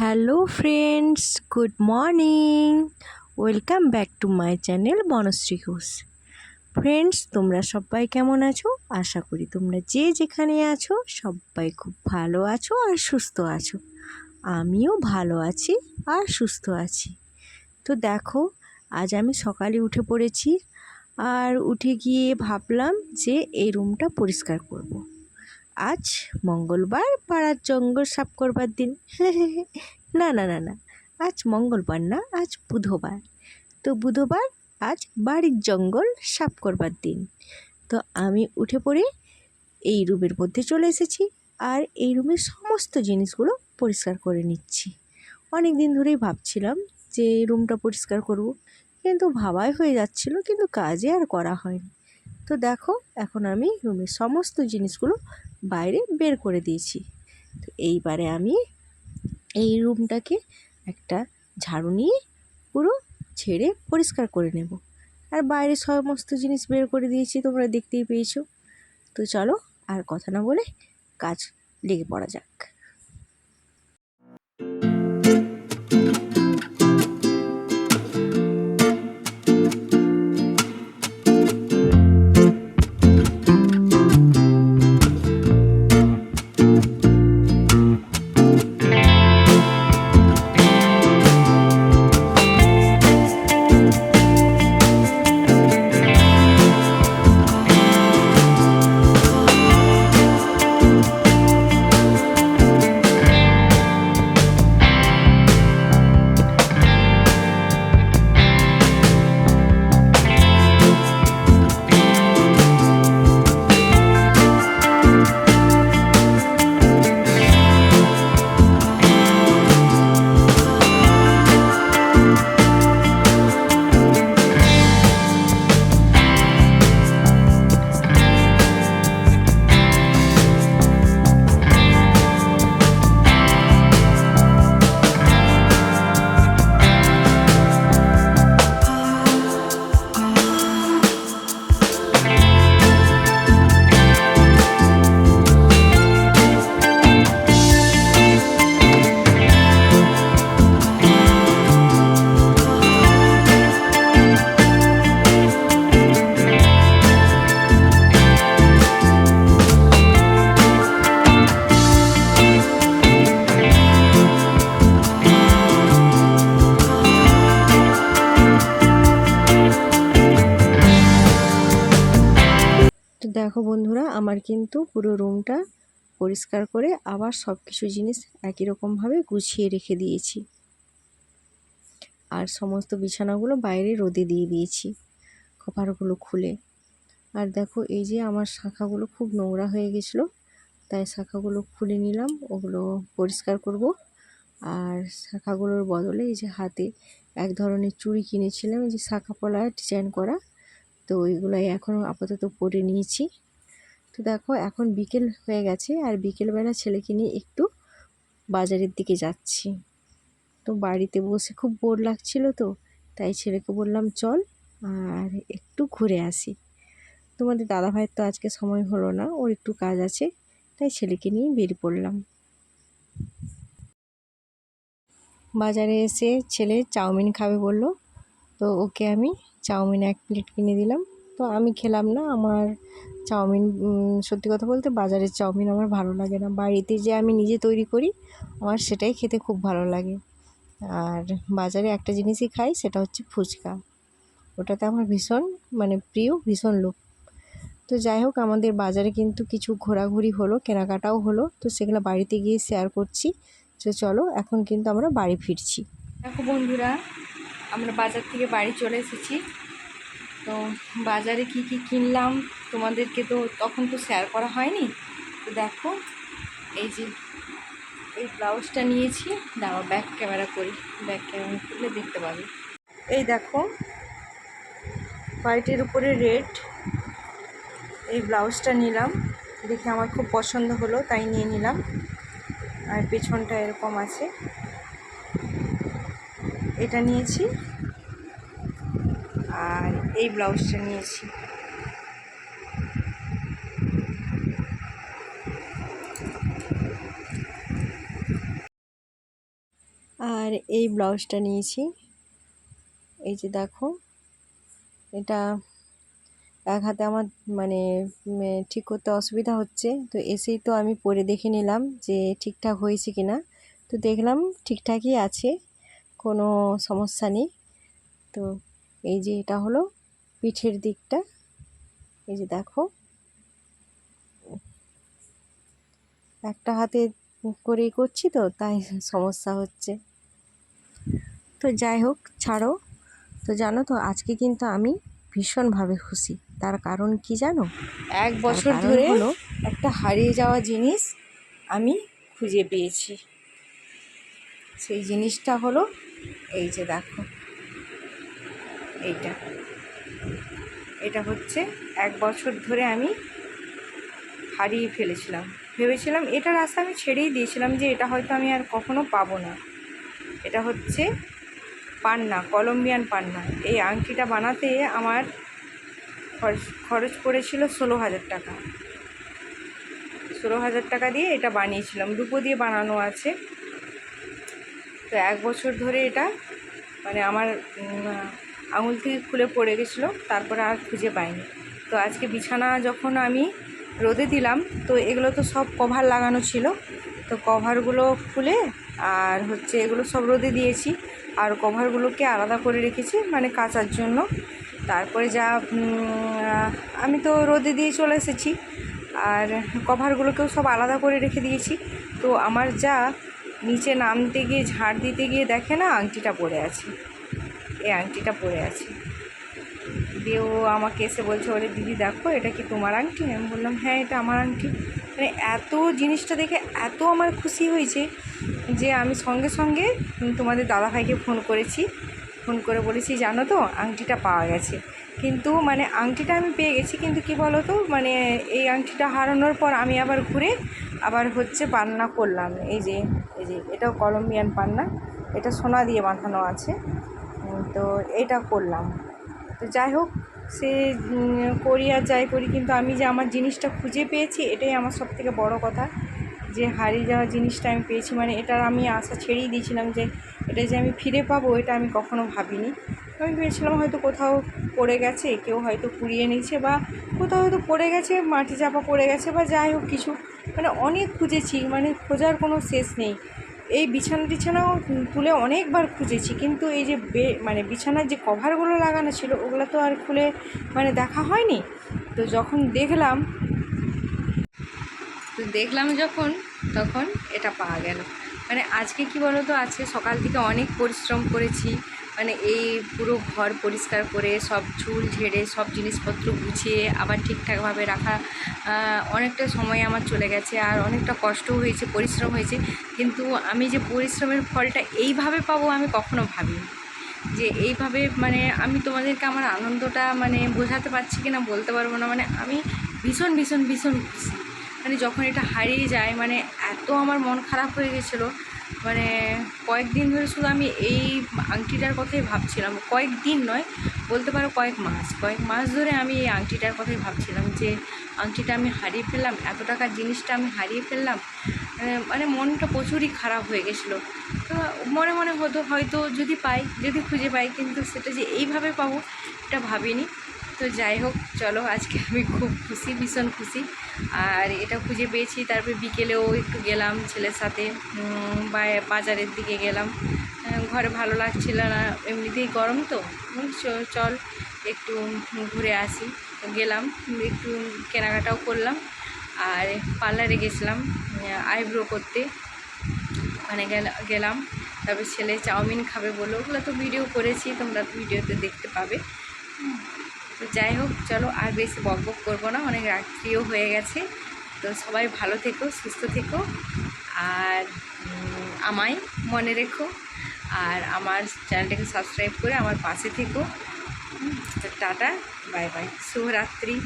Hello friends good morning welcome back to my channel Banashree Ghosh friends তোমরা সবাই কেমন আছো? আশা করি তোমরা যে যেখানে আছো, সবাই খুব ভালো আছো আর সুস্থ আছো। আমিও ভালো আছি আর সুস্থ আছি। তো দেখো, আজ আমি সকালে উঠে পড়েছি আর উঠে গিয়ে ভাবলাম যে এই রুমটা পরিষ্কার করব। আজ মঙ্গলবার, পাড়ার জঙ্গল সাফ করবার দিন। না না না না, আজ মঙ্গলবার না, আজ বুধবার। তো বুধবার আজ বাড়ির জঙ্গল সাফ করবার দিন। তো আমি উঠে পড়ে এই রুমের মধ্যে চলে এসেছি আর এই রুমের সমস্ত জিনিসগুলো পরিষ্কার করে নিচ্ছি। অনেক দিন ধরেই ভাবছিলাম যে রুমটা পরিষ্কার করব, কিন্তু ভাবাই হয়ে যাচ্ছিল, কিন্তু কাজে আর করা হয়নি। তো দেখো, এখন আমি রুমের সমস্ত জিনিসগুলো বাইরে বের করে দিয়েছি। তো এইবারে আমি এই রুমটাকে একটা ঝাড়ু নিয়ে পুরো ছেড়ে পরিষ্কার করে নেব। আর বাইরে সমস্ত জিনিস বের করে দিয়েছি, তোমরা দেখতেই পেয়েছ। তো চলো আর কথা না বলে কাজ লেগে পড়া যাক। বন্ধুরা, আমার কিন্তু পুরো রুমটা পরিষ্কার করে আবার সব কিছু জিনিস একই রকমভাবে গুছিয়ে রেখে দিয়েছি। আর সমস্ত বিছানাগুলো বাইরে রোদে দিয়ে দিয়েছি কভারগুলো খুলে। আর দেখো, এই যে আমার শাখাগুলো খুব নোংরা হয়ে গেছিল, তাই শাখাগুলো খুলে নিলাম, ওগুলো পরিষ্কার করব। আর শাখাগুলোর বদলে এই যে হাতে এক ধরনের চুড়ি কিনেছিলাম, এই যে শাখা পলা ডিজাইন করা, তো ওইগুলোই এখন আপাতত পরে নিয়েছি। তো দেখো, এখন বিকেল হয়ে গেছে আর বিকেলবেলা ছেলেকে নিয়ে একটু বাজারের দিকে যাচ্ছি। তো বাড়িতে বসে খুব বোর লাগছিল তো, তাই ছেলেকে বললাম, চল আর একটু ঘুরে আসি। তোমাদের দাদা ভাইয়ের তো আজকে সময় হলো না, ওর একটু কাজ আছে, তাই ছেলেকে নিয়ে বের পড়লাম। বাজারে এসে ছেলে চাউমিন খাবে বলল, তো ওকে আমি চাউমিন এক প্লেট কিনে দিলাম। তো আমি খেলাম না। আমার চাউমিন সত্যি কথা বলতে বাজারের চাউমিন আমার ভালো লাগে না। বাড়িতে যে আমি নিজে তৈরি করি, আমার সেটাই খেতে খুব ভালো লাগে। আর বাজারে একটা জিনিসই খাই, সেটা হচ্ছে ফুচকা। ওটাতে আমার ভীষণ মানে প্রিয়, ভীষণ লোক। তো যাই হোক, আমাদের বাজারে কিন্তু কিছু ঘোরাঘুরি হলো, কেনাকাটাও হলো। তো সেগুলো বাড়িতে গিয়ে শেয়ার করছি। তো চলো, এখন কিন্তু আমরা বাড়ি ফিরছি। দেখো বন্ধুরা, আমরা বাজার থেকে বাড়ি চলে এসেছি। তো বাজারে কি কি কিনলাম তোমাদেরকে তো তখন তো শেয়ার করা হয়নি। তো দেখো, এই যে এই ব্লাউজটা নিয়েছি। দাঁড়াও ব্যাক ক্যামেরা করি। ব্যাক ক্যামেরা করলে দেখতে পাবে। এই দেখো হোয়াইটের উপরে রেড এই ব্লাউজটা নিলাম। দেখে আমার খুব পছন্দ হলো, তাই নিয়ে নিলাম। আর পেছনটা এরকম আছে। এটা নিয়েছি। আর এই ব্লাউজটা নিয়েছি। আর এই ব্লাউজটা নিয়েছি। এই যে দেখো, এটা এক হাতে আমার মানে ঠিক করতে অসুবিধা হচ্ছে। তো এসেই তো আমি পরে দেখে নিলাম যে ঠিকঠাক হয়েছে কি না তো দেখলাম ঠিকঠাকই আছে, কোনো সমস্যা নেই। তো এই যে এটা হলো পিঠের দিকটা। এই যে দেখো। একটা হাতে করেই করছি তো তাই সমস্যা হচ্ছে। তো যাই হোক ছাড়ো। তো জানো তো আজকে কিন্তু আমি ভীষণভাবে খুশি। তার কারণ কি জানো? এক বছর ধরে হলো একটা হারিয়ে যাওয়া জিনিস আমি খুঁজে পেয়েছি। সেই জিনিসটা হলো এই যে দেখো। এইটা। এটা হচ্ছে এক বছর ধরে আমি হারিয়ে ফেলেছিলাম। ভেবেছিলাম এটার আশা আমি ছেড়েই দিয়েছিলাম যে এটা হয়তো আমি আর কখনো পাবো না। এটা হচ্ছে পান্না, কলম্বিয়ান পান্না। এই আংটিটা বানাতে আমার খরচ খরচ পড়েছিল ষোলো হাজার টাকা। ষোলো হাজার টাকা দিয়ে এটা বানিয়েছিলাম। রূপো দিয়ে বানানো আছে। তো এক বছর ধরে এটা মানে আমার আঙুল থেকে খুলে পড়ে গেছিল, তারপরে আর খুঁজে পাইনি। তো আজকে বিছানা যখন আমি রোদে দিলাম, তো এগুলো তো সব কভার লাগানো ছিল। তো কভারগুলো খুলে আর হচ্ছে এগুলো সব রোদে দিয়েছি। আর কভারগুলোকে আলাদা করে রেখেছি মানে কাচার জন্য। তারপরে যা আমি তো রোদে দিয়ে চলে এসেছি। আর কভারগুলোকেও সব আলাদা করে রেখে দিয়েছি। তো আমার যা, নিচে নামতে গিয়ে, ঝাড় দিতে গিয়ে দেখে না, আংটিটা পড়ে আছে। এই আংটিটা পরে আছে। দিয়ে ও আমাকে এসে বলছে, ওরে দিদি দেখো, এটা কি তোমার আংটি? আমি বললাম হ্যাঁ এটা আমার আংটি। মানে এত জিনিসটা দেখে এত আমার খুশি হয়েছে যে আমি সঙ্গে সঙ্গে তোমাদের দাদাভাইকে ফোন করেছি। ফোন করে বলেছি, জানো তো, আংটিটা পাওয়া গেছে। কিন্তু মানে আংটিটা আমি পেয়ে গেছি, কিন্তু কি বলো তো মানে এই আংটিটা হারানোর পর আমি আবার ঘুরে আবার হচ্ছে পান্না করলাম। এই যে এই যে, এটাও কলম্বিয়ান পান্না। এটা সোনা দিয়ে বাঁধানো আছে। তো এটা করলাম। তো যাই হোক, সে করি আর যাই করি, কিন্তু আমি যে আমার জিনিসটা খুঁজে পেয়েছি, এটাই আমার সব থেকে বড়ো কথা। যে হারিয়ে যাওয়া জিনিসটা আমি পেয়েছি মানে এটার আমি আশা ছেড়েই দিয়েছিলাম যে এটা যে আমি ফিরে পাবো, এটা আমি কখনো ভাবিনি। আমি ভেবেছিলাম হয়তো কোথাও পড়ে গেছে, কেউ হয়তো কুড়িয়ে নিয়েছে বা কোথাও হয়তো পড়ে গেছে, মাটি চাপা পড়ে গেছে বা যাই হোক কিছু। মানে অনেক খুঁজেছি মানে খোঁজার কোনো শেষ নেই। এই বিছানা টিছানাও তুলে অনেকবার খুঁজেছি, কিন্তু এই যে বে মানে বিছানার যে কভারগুলো লাগানো ছিল, ওগুলো তো আর খুলে মানে দেখা হয়নি। তো যখন দেখলাম, তো দেখলাম যখন, তখন এটা পাওয়া গেল। মানে আজকে কি বলো তো আজকে সকাল থেকে অনেক পরিশ্রম করেছি মানে এই পুরো ঘর পরিষ্কার করে সব ঝুল ঝেড়ে সব জিনিসপত্র গুছিয়ে আবার ঠিকঠাকভাবে রাখা অনেকটা সময় আমার চলে গেছে আর অনেকটা কষ্টও হয়েছে, পরিশ্রম হয়েছে। কিন্তু আমি যে পরিশ্রমের ফলটা এইভাবে পাবো আমি কখনো ভাবিনি। যে এইভাবে মানে আমি তোমাদেরকে আমার আনন্দটা মানে বোঝাতে পারছি কি না বলতে পারব না। মানে আমি ভীষণ ভীষণ ভীষণ খুশি মানে যখন এটা হারিয়ে যায় মানে এত আমার মন খারাপ হয়ে গেছিল মানে কয়েকদিন ধরে শুধু আমি এই আংটিটার কথাই ভাবছিলাম। কয়েকদিন নয়, বলতে পারো কয়েক মাস কয়েক মাস ধরে আমি এই আংটিটার কথাই ভাবছিলাম যে আংটিটা আমি হারিয়ে ফেললাম, এত টাকার জিনিসটা আমি হারিয়ে ফেললাম। মানে মানে মনটা প্রচুরই খারাপ হয়ে গেছিল। তো মনে মনে হতো হয়তো যদি পাই, যদি খুঁজে পাই, কিন্তু সেটা যে এইভাবে পাবো, এটা ভাবিনি। তো যাই হোক, চলো আজকে আমি খুব খুশি, ভীষণ খুশি। আর এটা খুঁজে পেয়েছি, তারপরে বিকেলেও একটু গেলাম ছেলের সাথে বাজারের দিকে গেলাম। ঘরে ভালো লাগছিল না, এমনিতেই গরম তো। চল একটু ঘুরে আসি। গেলাম, একটু কেনাকাটাও করলাম, আর পার্লারে গেছিলাম আইব্রো করতে। ওখানে গেলা, গেলাম, তারপর ছেলে চাউমিন খাবে বলে, ওগুলো তো ভিডিও করেছি, তোমরা ভিডিওতে দেখতে পাবে। তো যাই হোক, চলো আর বেশি বক বক করব না, অনেক রাত্রিও হয়ে গেছে। তো সবাই ভালো থেকো, সুস্থ থেকো, আর আমায় মনে রেখো, আর আমার চ্যানেলটাকে সাবস্ক্রাইব করে আমার পাশে থেকো। তো টাটা, বাই বাই, শুভরাত্রি।